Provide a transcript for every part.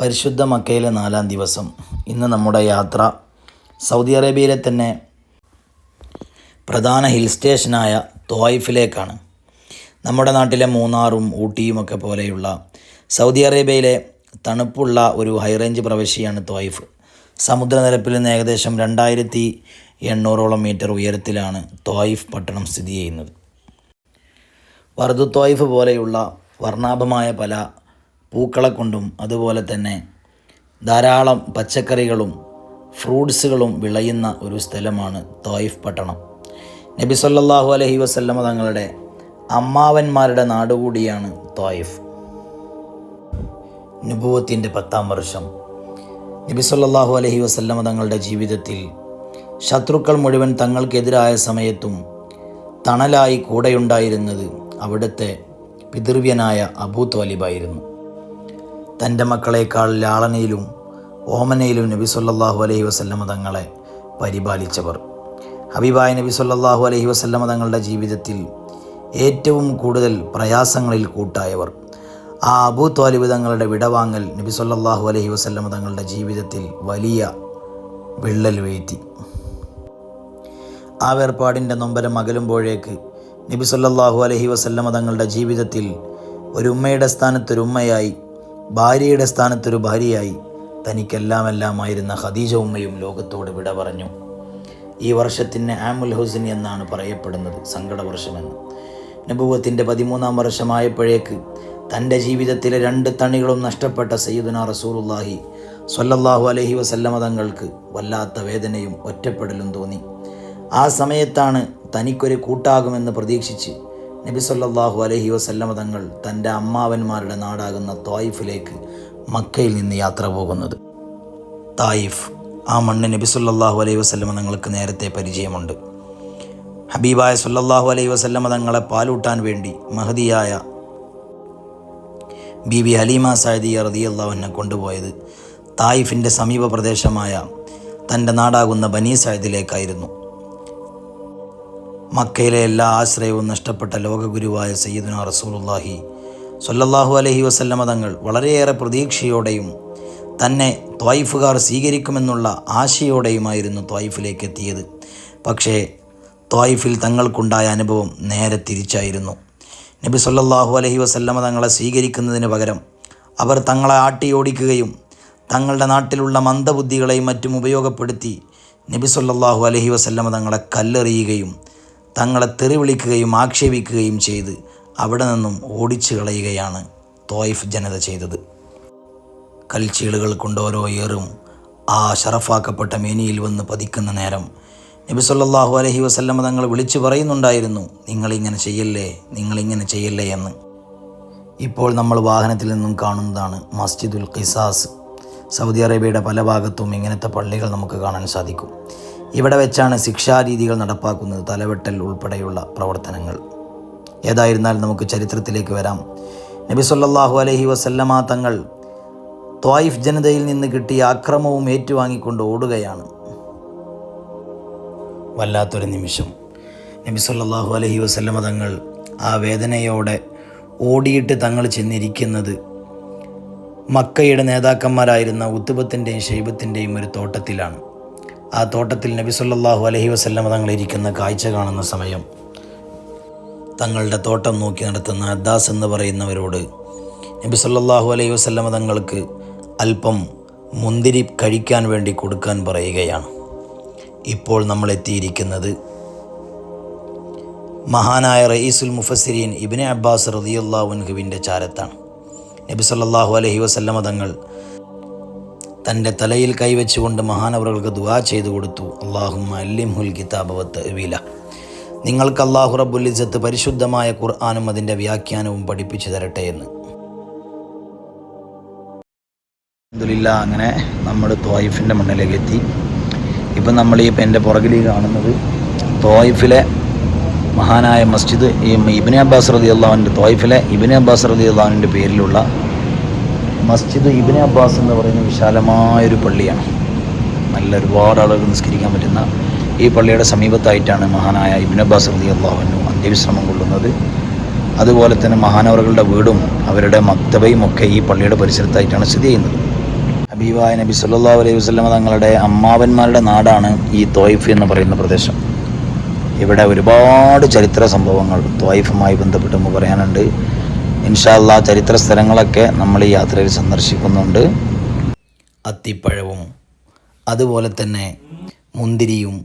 പരിശുദ്ധ മക്കയിലെ നാലാം ദിവസം. ഇന്ന് നമ്മുടെ യാത്ര സൗദി അറേബ്യയിലെ തന്നെ പ്രധാന ഹിൽ സ്റ്റേഷനായ തോയിഫിലേക്കാണ്. നമ്മുടെ നാട്ടിലെ മൂന്നാറും ഊട്ടിയുമൊക്കെ പോലെയുള്ള സൗദി അറേബ്യയിലെ തണുപ്പുള്ള ഒരു ഹൈറേഞ്ച് പ്രവിശ്യയാണ് തോയിഫ്. സമുദ്രനിരപ്പിൽ നിന്ന് ഏകദേശം രണ്ടായിരത്തി എണ്ണൂറോളം മീറ്റർ ഉയരത്തിലാണ് തോയിഫ് പട്ടണം സ്ഥിതി ചെയ്യുന്നത്. വർദു തോയിഫ് പോലെയുള്ള വർണാഭമായ പല പൂക്കളെ കൊണ്ടും അതുപോലെ തന്നെ ധാരാളം പച്ചക്കറികളും ഫ്രൂട്ട്സുകളും വിളയുന്ന ഒരു സ്ഥലമാണ് തോയിഫ് പട്ടണം. നബി സല്ലാഹു അലഹി വസല്ലമ തങ്ങളുടെ അമ്മാവന്മാരുടെ നാടുകൂടിയാണ് തോയിഫ്. നുബുവത്തിന്റെ പത്താം വർഷം. നബി സല്ലാഹു അലഹി വസല്ലമ തങ്ങളുടെ ജീവിതത്തിൽ ശത്രുക്കൾ മുഴുവൻ തങ്ങൾക്കെതിരായ സമയത്തും തണലായി കൂടെയുണ്ടായിരുന്നത് അവിടുത്തെ പിതൃവ്യനായ അബൂ ത്വാലിബായിരുന്നു. തന്റെ മക്കളെക്കാൾ ലാളനയിലും ഓമനയിലും നബി സല്ലാഹു അലൈഹി വസല്ലമ തങ്ങളെ പരിപാലിച്ചവർ. ഹബീബായ നബി സല്ലാഹു അലൈഹി വസല്ലമ തങ്ങളുടെ ജീവിതത്തിൽ ഏറ്റവും കൂടുതൽ പ്രയാസങ്ങളിൽ കൂട്ടായവർ. ആ അബൂ ത്വാലിബ് തങ്ങളുടെ വിടവാങ്ങൽ നബി സല്ലാഹു അലൈഹി വസല്ലമ തങ്ങളുടെ ജീവിതത്തിൽ വലിയ വിള്ളൽ വീഴ്ത്തി. ആ വേർപാടിന്റെ നൊമ്പരം അകലുമ്പോഴേക്ക് നബി സല്ലാഹു അലഹി വസല്ലമ തങ്ങളുടെ ജീവിതത്തിൽ ഒരു ഉമ്മയുടെ സ്ഥാനത്തൊരു ഉമ്മയായി ഭാര്യയുടെ സ്ഥാനത്തൊരു ഭാര്യയായി തനിക്കെല്ലാമെല്ലാമായിരുന്ന ഖദീജ ഉമ്മയും ലോകത്തോട് വിട പറഞ്ഞു. ഈ വർഷത്തിന് ആമുൽ ഹുസിൻ എന്നാണ് പറയപ്പെടുന്നത് സങ്കട വർഷമെന്ന് നബുവത്തിന്റെ പതിമൂന്നാം വർഷമായപ്പോഴേക്ക് തന്റെ ജീവിതത്തിലെ രണ്ട് തണികളും നഷ്ടപ്പെട്ട സയ്യിദുന റസൂലുള്ളാഹി സ്വല്ലല്ലാഹു അലഹി വസല്ലമ തങ്ങൾക്ക് വല്ലാത്ത വേദനയും ഒറ്റപ്പെടലും തോന്നി. ആ സമയത്താണ് തനിക്കൊരു കൂട്ടാകുമെന്ന് പ്രതീക്ഷിച്ച് നബി സല്ലല്ലാഹു അലൈഹി വസല്ലമ തങ്ങൾ തന്റെ അമ്മാവന്മാരുടെ നാടാകുന്ന തോയിഫിലേക്ക് മക്കയിൽ നിന്ന് യാത്ര പോകുന്നത്. തായിഫ് ആ മണ്ണ് നബി സല്ലല്ലാഹു അലൈഹി വസല്ലമ തങ്ങൾക്ക് നേരത്തെ പരിചയമുണ്ട്. ഹബീബായ സല്ലല്ലാഹു അലൈഹി വസല്ലമ തങ്ങളെ പാലൂട്ടാൻ വേണ്ടി മഹദിയായ ബി ഹലീമ സായദിയ റതിയല്ലാഹുവിനെ കൊണ്ടുപോയത് തായിഫിന്റെ സമീപ പ്രദേശമായ തന്റെ നാടാകുന്ന ബനീ സായദിലേക്കായിരുന്നു. മക്കയിലെ എല്ലാ ആശ്രയവും നഷ്ടപ്പെട്ട ലോകഗുരുവായ സയ്യിദുന റസൂലുള്ളാഹി സ്വല്ലല്ലാഹു അലൈഹി വസല്ലമ തങ്ങൾ വളരെയേറെ പ്രതീക്ഷയോടെയും തന്നെ ത്വായിഫുകാർ സ്വീകരിക്കുമെന്നുള്ള ആശയോടെയുമായിരുന്നു ത്വായിഫിലേക്ക് എത്തിയത് പക്ഷേ ത്വായിഫിൽ തങ്ങൾക്കുണ്ടായ അനുഭവം നേരെ തിരിച്ചായിരുന്നു. നബി സ്വല്ലല്ലാഹു അലൈഹി വസല്ലമ തങ്ങളെ സ്വീകരിക്കുന്നതിന് പകരം അവർ തങ്ങളെ ആട്ടിയോടിക്കുകയും തങ്ങളുടെ നാട്ടിലുള്ള മന്ദബുദ്ധികളെയും മറ്റും ഉപയോഗപ്പെടുത്തി നബി സ്വല്ലല്ലാഹു അലൈഹി വസല്ലമ തങ്ങളെ കല്ലെറിയുകയും തങ്ങളെ തെറിവിളിക്കുകയും ആക്ഷേപിക്കുകയും ചെയ്ത് അവിടെ നിന്നും ഓടിച്ചു കളയുകയാണ് തോയിഫ് ജനത ചെയ്തത്. കൽച്ചീളുകൾ കൊണ്ട് ഓരോ ഏറും. ആ ഷറഫാക്കപ്പെട്ട മേനിയിൽ വന്ന് പതിക്കുന്ന നേരം നബി സല്ലല്ലാഹു അലൈഹി വസല്ലമ തങ്ങൾ വിളിച്ചു പറയുന്നുണ്ടായിരുന്നു നിങ്ങളിങ്ങനെ ചെയ്യല്ലേ നിങ്ങളിങ്ങനെ ചെയ്യല്ലേ എന്ന്. ഇപ്പോൾ നമ്മൾ വാഹനത്തിൽ നിന്നും കാണുന്നതാണ് മസ്ജിദുൽ ഖിസാസ്. സൗദി അറേബ്യയുടെ പല ഭാഗത്തും ഇങ്ങനത്തെ പള്ളികൾ നമുക്ക് കാണാൻ സാധിക്കും. ഇവിടെ വെച്ചാണ് ശിക്ഷാരീതികൾ നടപ്പാക്കുന്നത് തലവെട്ടൽ ഉൾപ്പെടെയുള്ള പ്രവർത്തനങ്ങൾ. ഏതായിരുന്നാലും നമുക്ക് ചരിത്രത്തിലേക്ക് വരാം. നബി സല്ലാഹു അലഹി വസല്ലമ തങ്ങൾ ത്വായിഫ് ജനതയിൽ നിന്ന് കിട്ടിയ അക്രമവും ഏറ്റുവാങ്ങിക്കൊണ്ട് ഓടുകയാണ്. വല്ലാത്തൊരു നിമിഷം. നബി സല്ലാഹു അലഹി വസല്ലമ തങ്ങൾ ആ വേദനയോടെ ഓടിയിട്ട് തങ്ങൾ ചെന്നിരിക്കുന്നത് മക്കയുടെ നേതാക്കന്മാരായിരുന്ന ഉത്തുബത്തിന്റെയും ഷെയ്ബത്തിന്റെയും ഒരു തോട്ടത്തിലാണ്. ആ തോട്ടത്തിൽ നബി സല്ലാഹു അലഹി വസ്ല്ലാം തങ്ങൾ ഇരിക്കുന്ന കാഴ്ച കാണുന്ന സമയം. തങ്ങളുടെ തോട്ടം നോക്കി നടത്തുന്ന അദ്ദാസ് എന്ന് പറയുന്നവരോട് നബി സല്ലാഹു അലൈഹി വസ്ല്ലാം തങ്ങൾക്ക് അല്പം മുന്തിരി കഴിക്കാൻ വേണ്ടി കൊടുക്കാൻ പറയുകയാണ്. ഇപ്പോൾ നമ്മൾ എത്തിയിരിക്കുന്നത് മഹാനായ റയീസുൽ മുഫസിരീൻ ഇബിനെ അബ്ബാസ് റതിയുല്ലാവുൻഹുവിന്റെ ചാരത്താണ്. നബി സല്ലാഹു അലഹി വസല്ലമ തങ്ങൾ തന്റെ തലയിൽ കൈവച്ചുകൊണ്ട് മഹാനവറുകൾക്ക് ദുവാ ചെയ്തു കൊടുത്തു. അള്ളാഹുമ്മ അല്ലിംഹുൽ കിതാബവത്ത് വീല നിങ്ങൾക്ക് അള്ളാഹു റബുല്ലിസത്ത് പരിശുദ്ധമായ ഖുർആാനും അതിന്റെ വ്യാഖ്യാനവും പഠിപ്പിച്ചു തരട്ടെ എന്ന്. അബ്ദുലില്ല അങ്ങനെ നമ്മൾ തോയിഫിന്റെ മണ്ണിലേക്ക് എത്തി. ഇപ്പം നമ്മൾ ഈ എന്റെ പുറകിൽ കാണുന്നത് തോയിഫിലെ മഹാനായ മസ്ജിദ് ഇബിനെ അബ്ബാസ് റതി അള്ളാഹുവിന്റെ തോയിഫിലെ ഇബിനെ അബ്ബാസ് റതി അള്ളാഹുവിന്റെ പേരിലുള്ള മസ്ജിദ് ഇബിനെ അബ്ബാസ് എന്ന് പറയുന്ന വിശാലമായൊരു പള്ളിയാണ്. നല്ല ഒരുപാട് ആളുകൾ നിസ്കരിക്കാൻ പറ്റുന്ന ഈ പള്ളിയുടെ സമീപത്തായിട്ടാണ് മഹാനായ ഇബിൻ അബ്ബാസ് റതി അള്ളാഹുനു അന്ത്യവിശ്രമം കൊള്ളുന്നത്. അതുപോലെ തന്നെ മഹാനവറുകളുടെ വീടും അവരുടെ മക്തബയും ഒക്കെ ഈ പള്ളിയുടെ പരിസരത്തായിട്ടാണ് സ്ഥിതി ചെയ്യുന്നത്. ഹബീബായ നബി സല്ലാ അലൈഹി വസ്ലമ തങ്ങളുടെ അമ്മാവന്മാരുടെ നാടാണ് ഈ തോയിഫ് എന്ന് പറയുന്ന പ്രദേശം. ഇവിടെ ഒരുപാട് ചരിത്ര സംഭവങ്ങൾ തോയിഫുമായി ബന്ധപ്പെട്ട് നമുക്ക് പറയാനുണ്ട്. ഇൻഷാല്ല ചരിത്ര സ്ഥലങ്ങളൊക്കെ നമ്മൾ ഈ യാത്രയിൽ സന്ദർശിക്കുന്നുണ്ട്. അത്തിപ്പഴവും അതുപോലെ തന്നെ മുന്തിരിയും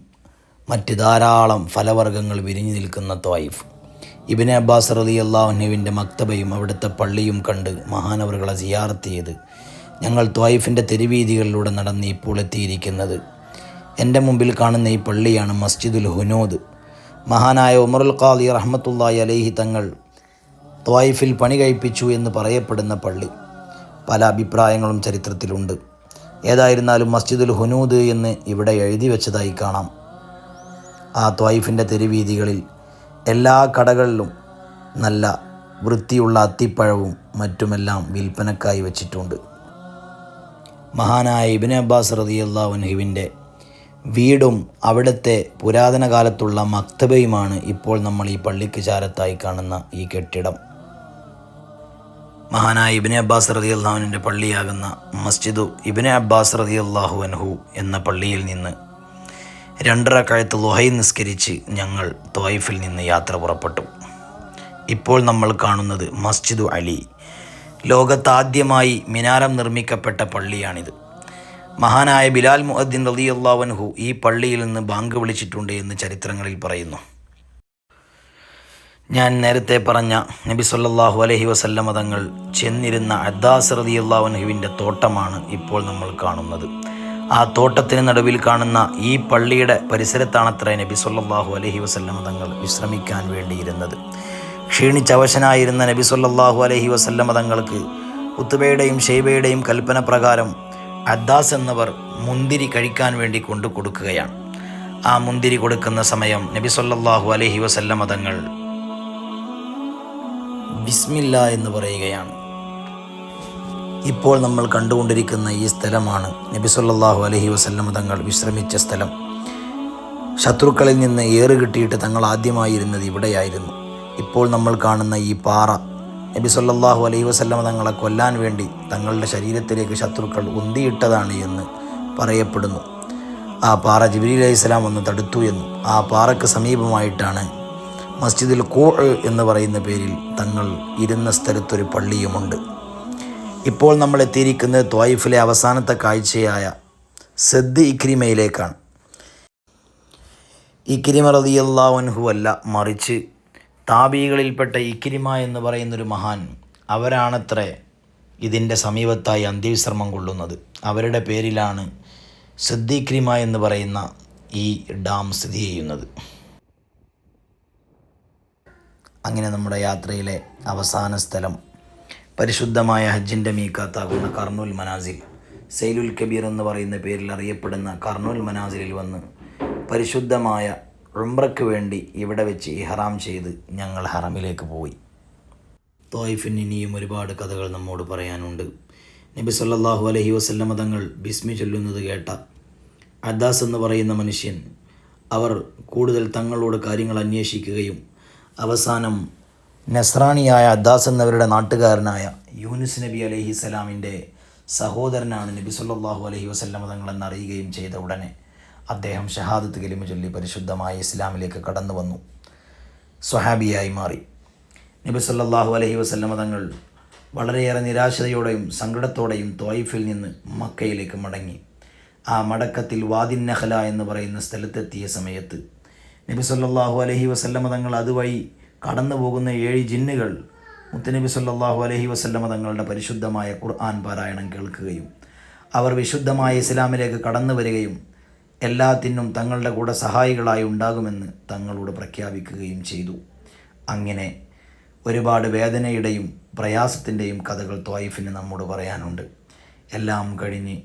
മറ്റ് ധാരാളം ഫലവർഗങ്ങൾ വിരിഞ്ഞു നിൽക്കുന്ന ത്വായിഫ്. ഇബിനെ അബ്ബാസ് റതി അള്ളാഹുനുവിന്റെ മക്തബയും അവിടുത്തെ പള്ളിയും കണ്ട് മഹാനവറുകളെ സിയാറത്ത് ചെയ്ത് ഞങ്ങൾ ത്വായിഫിന്റെ തെരുവീതികളിലൂടെ നടന്ന് ഇപ്പോൾ എത്തിയിരിക്കുന്നത്. എന്റെ മുമ്പിൽ കാണുന്ന ഈ പള്ളിയാണ് മസ്ജിദുൽ ഹുനോദ്. മഹാനായ ഉമറുൽ ഖാദി റഹ്മത്തുള്ളാഹി അലൈഹി തങ്ങൾ ത്വായിഫിൽ പണി കഴിപ്പിച്ചു എന്ന് പറയപ്പെടുന്ന പള്ളി. പല അഭിപ്രായങ്ങളും ചരിത്രത്തിലുണ്ട്. ഏതായിരുന്നാലും മസ്ജിദുൽ ഹുനൂദ് എന്ന് ഇവിടെ എഴുതി വെച്ചതായി കാണാം. ആ ത്വായിഫിന്റെ തെരുവീതികളിൽ എല്ലാ കടകളിലും നല്ല വൃത്തിയുള്ള അത്തിപ്പഴവും മറ്റുമെല്ലാം വിൽപ്പനക്കായി വച്ചിട്ടുണ്ട്. മഹാനായ ഇബിൻ അബ്ബാസ് റതിയല്ലാവുൻഹുവിന്റെ വീടും അവിടുത്തെ പുരാതന കാലത്തുള്ള മക്തബയുമാണ് ഇപ്പോൾ നമ്മൾ ഈ പള്ളിക്ക് ചാരത്തായി കാണുന്ന ഈ കെട്ടിടം. മഹാനായ ഇബിനെ അബ്ബാസ് റതി അള്ളാഹുവിന്റെ പള്ളിയാകുന്ന മസ്ജിദു ഇബിനെ അബ്ബാസ് റതി അള്ളാഹു അൻഹു എന്ന പള്ളിയിൽ നിന്ന് രണ്ടര കാലത്ത് ലുഹൈ നിസ്കരിച്ച് ഞങ്ങൾ ത്വായിഫിൽ നിന്ന് യാത്ര പുറപ്പെട്ടു. ഇപ്പോൾ നമ്മൾ കാണുന്നത് മസ്ജിദു അലി. ലോകത്താദ്യമായി മിനാരം നിർമ്മിക്കപ്പെട്ട പള്ളിയാണിത്. മഹാനായ ബിലാൽ മുഹദ്ദീൻ റതി അള്ളാഹു അൻഹു ഈ പള്ളിയിൽ നിന്ന് ബാങ്ക് വിളിച്ചിട്ടുണ്ട് എന്ന് ചരിത്രങ്ങളിൽ പറയുന്നു. ഞാൻ നേരത്തെ പറഞ്ഞ നബി സല്ലാഹു അലഹി വസല്ലമ തങ്ങൾ ചെന്നിരുന്ന അദ്ദാസ് റതി അള്ളാഹുനുവിന്റെ തോട്ടമാണ് ഇപ്പോൾ നമ്മൾ കാണുന്നത്. ആ തോട്ടത്തിന് നടുവിൽ കാണുന്ന ഈ പള്ളിയുടെ പരിസരത്താണത്ര നബി സല്ലാഹു അലഹി വസല്ലമ തങ്ങൾ വിശ്രമിക്കാൻ വേണ്ടിയിരുന്നത്. ക്ഷീണിച്ചവശനായിരുന്ന നബി സല്ലാഹു അലഹി വസല്ലമ തങ്ങൾക്ക് ഉത്തുബയുടെയും ഷെയ്ബയുടെയും കൽപ്പന പ്രകാരം അദ്ദാസ് എന്നവർ മുന്തിരി കഴിക്കാൻ വേണ്ടി കൊണ്ടു കൊടുക്കുകയാണ്. ആ മുന്തിരി കൊടുക്കുന്ന സമയം നബി സല്ലാഹു അലഹി വസല്ലമ തങ്ങൾ ബിസ്മില്ല എന്ന് പറയുകയാണ്. ഇപ്പോൾ നമ്മൾ കണ്ടുകൊണ്ടിരിക്കുന്ന ഈ സ്ഥലമാണ് നബി സല്ലല്ലാഹു അലൈഹി വസല്ലമ തങ്ങൾ വിശ്രമിച്ച സ്ഥലം. ശത്രുക്കളിൽ നിന്ന് ഏറ് കിട്ടിയിട്ട് തങ്ങൾ ആദ്യമായിരുന്നത് ഇവിടെയായിരുന്നു. ഇപ്പോൾ നമ്മൾ കാണുന്ന ഈ പാറ നബി സല്ലല്ലാഹു അലൈഹി വസല്ലം തങ്ങളെ കൊല്ലാൻ വേണ്ടി തങ്ങളുടെ ശരീരത്തിലേക്ക് ശത്രുക്കൾ ഉന്തിയിട്ടതാണ് എന്ന് പറയപ്പെടുന്നു. ആ പാറ ജിബിലി അലൈഹി സ്വലാം ഒന്ന് തടുത്തു എന്നും ആ പാറയ്ക്ക് സമീപമായിട്ടാണ് മസ്ജിദുൽ കൂ എന്ന് പറയുന്ന പേരിൽ തങ്ങൾ ഇരുന്ന സ്ഥലത്തൊരു പള്ളിയുമുണ്ട്. ഇപ്പോൾ നമ്മൾ എത്തിയിരിക്കുന്നത് ത്വായിഫിലെ അവസാനത്തെ കാഴ്ചയായ സദ് ഇക്രിമയിലേക്കാണ്. ഇക്രിമ റതിയല്ലാവൻഹു അല്ല മറിച്ച് താബികളിൽപ്പെട്ട ഇക്രിമ എന്ന് പറയുന്നൊരു മഹാൻ അവരാണത്രേ ഇതിന്റെ സമീപത്തായി അന്ത്യവിശ്രമം കൊള്ളുന്നത്. അവരുടെ പേരിലാണ് സദ്ദിക്രിമ എന്ന് പറയുന്ന ഈ ഡാം സ്ഥിതി ചെയ്യുന്നത്. അങ്ങനെ നമ്മുടെ യാത്രയിലെ അവസാന സ്ഥലം പരിശുദ്ധമായ ഹജ്ജിന്റെ മീക്കാത്താകുന്ന കർണൂൽ മനാസിൽ. സെയ്ലുൽ കബീർ എന്ന് പറയുന്ന പേരിൽ അറിയപ്പെടുന്ന കർണൂൽ മനാസിലിൽ വന്ന് പരിശുദ്ധമായ ഉംറയ്ക്ക് വേണ്ടി ഇവിടെ വെച്ച് ഇഹറാം ചെയ്ത് ഞങ്ങൾ ഹറമിലേക്ക് പോയി. തോയിഫിന് ഇനിയും ഒരുപാട് കഥകൾ നമ്മോട് പറയാനുണ്ട്. നബി സല്ലാഹു അലഹി വസല്ലമ തങ്ങൾ ബിസ്മി ചൊല്ലുന്നത് കേട്ട അദാസ് എന്ന് പറയുന്ന മനുഷ്യൻ അവർ കൂടുതൽ തങ്ങളോട് കാര്യങ്ങൾ അന്വേഷിക്കുകയും അവസാനം നസ്രാണിയായ അദ്ദാസ് എന്നവരുടെ നാട്ടുകാരനായ യൂനുസ് നബി അലഹി സ്വലാമിന്റെ സഹോദരനാണ് നബി സല്ലല്ലാഹു അലഹി വസല്ലമ തങ്ങളെന്ന് അറിയുകയും ചെയ്ത ഉടനെ അദ്ദേഹം ഷഹാദത്ത് കലിമ ചൊല്ലി പരിശുദ്ധമായ ഇസ്ലാമിലേക്ക് കടന്നു വന്നു. സ്വഹാബിയായി മാറി. നബി സല്ലല്ലാഹു അലഹി വസല്ലമ തങ്ങൾ വളരെയേറെ നിരാശയോടെയും സങ്കടത്തോടെയും തോയിഫിൽ നിന്ന് മക്കയിലേക്ക് മടങ്ങി. ആ മടക്കത്തിൽ വാദിൻ നഹല എന്ന് പറയുന്ന സ്ഥലത്തെത്തിയ സമയത്ത് നബി സല്ലാഹു അലഹി വസല്ലമ തങ്ങൾ അതുവഴി കടന്നു പോകുന്ന ഏഴ് ജിന്നുകൾ മുത്തനബി സല്ലാഹു അലഹി വസല്ലമ തങ്ങളുടെ പരിശുദ്ധമായ ഖുർആൻ പാരായണം കേൾക്കുകയും അവർ വിശുദ്ധമായ ഇസ്ലാമിലേക്ക് കടന്നു വരികയും എല്ലാത്തിനും തങ്ങളുടെ കൂടെ സഹായികളായി ഉണ്ടാകുമെന്ന് തങ്ങളോട് പ്രഖ്യാപിക്കുകയും ചെയ്തു. അങ്ങനെ ഒരുപാട് വേദനയുടെയും പ്രയാസത്തിന്റെയും കഥകൾ ത്വായിഫിന് നമ്മോട് പറയാനുണ്ട്. എല്ലാം കഴിഞ്ഞ്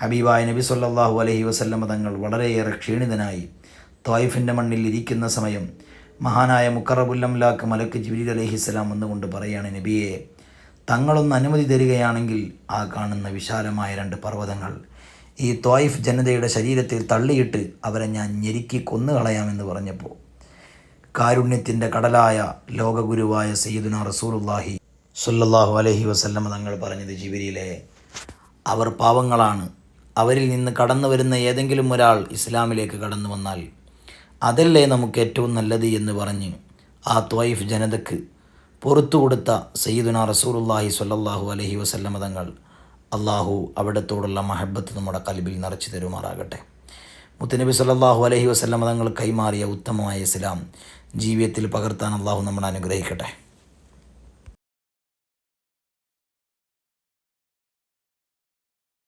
ഹബീബായ നബി സല്ലാഹു അലഹി വസല്ലമ തങ്ങൾ വളരെയേറെ ക്ഷീണിതനായി ത്വായിഫിന്റെ മണ്ണിൽ ഇരിക്കുന്ന സമയം മഹാനായ മുക്കറബുല്ലംലാക്ക് മലക്ക് ജിബിലി അലഹിസ്സലാം വന്നുകൊണ്ട് പറയാണ് നബിയെ തങ്ങളൊന്ന് അനുമതി തരികയാണെങ്കിൽ ആ കാണുന്ന വിശാലമായ രണ്ട് പർവതങ്ങൾ ഈ ത്വായിഫ് ജനതയുടെ ശരീരത്തിൽ തള്ളിയിട്ട് അവരെ ഞാൻ ഞെരുക്കി കൊന്നുകളയാമെന്ന് പറഞ്ഞപ്പോൾ കാരുണ്യത്തിന്റെ കടലായ ലോകഗുരുവായ സയ്യിദുന റസൂലുല്ലാഹി സുല്ലാഹു അലഹി വസല്ലം തങ്ങൾ പറഞ്ഞത് ജിബിരിയിലെ അവർ പാവങ്ങളാണ്. അവരിൽ നിന്ന് കടന്നു വരുന്ന ഏതെങ്കിലും ഒരാൾ ഇസ്ലാമിലേക്ക് കടന്നു വന്നാൽ അതല്ലേ നമുക്ക് ഏറ്റവും നല്ലത് എന്ന് പറഞ്ഞ് ആ ത്വൈഫ് ജനതക്ക് പുറത്തു കൊടുത്ത സയ്യിദുന റസൂലുള്ളാഹി സ്വല്ലല്ലാഹു അലൈഹി വസല്ലമ തങ്ങൾ അള്ളാഹു അവിടത്തോടുള്ള മഹബത്ത് നമ്മുടെ കൽബിൽ നിറച്ചു തരുമാറാകട്ടെ. മുത്തനബി സല്ലല്ലാഹു അലൈഹി വസല്ലമ തങ്ങൾ കൈമാറിയ ഉത്തമമായ ഇസ്ലാം ജീവിതത്തിൽ പകർത്താൻ അള്ളാഹു നമ്മളെ അനുഗ്രഹിക്കട്ടെ.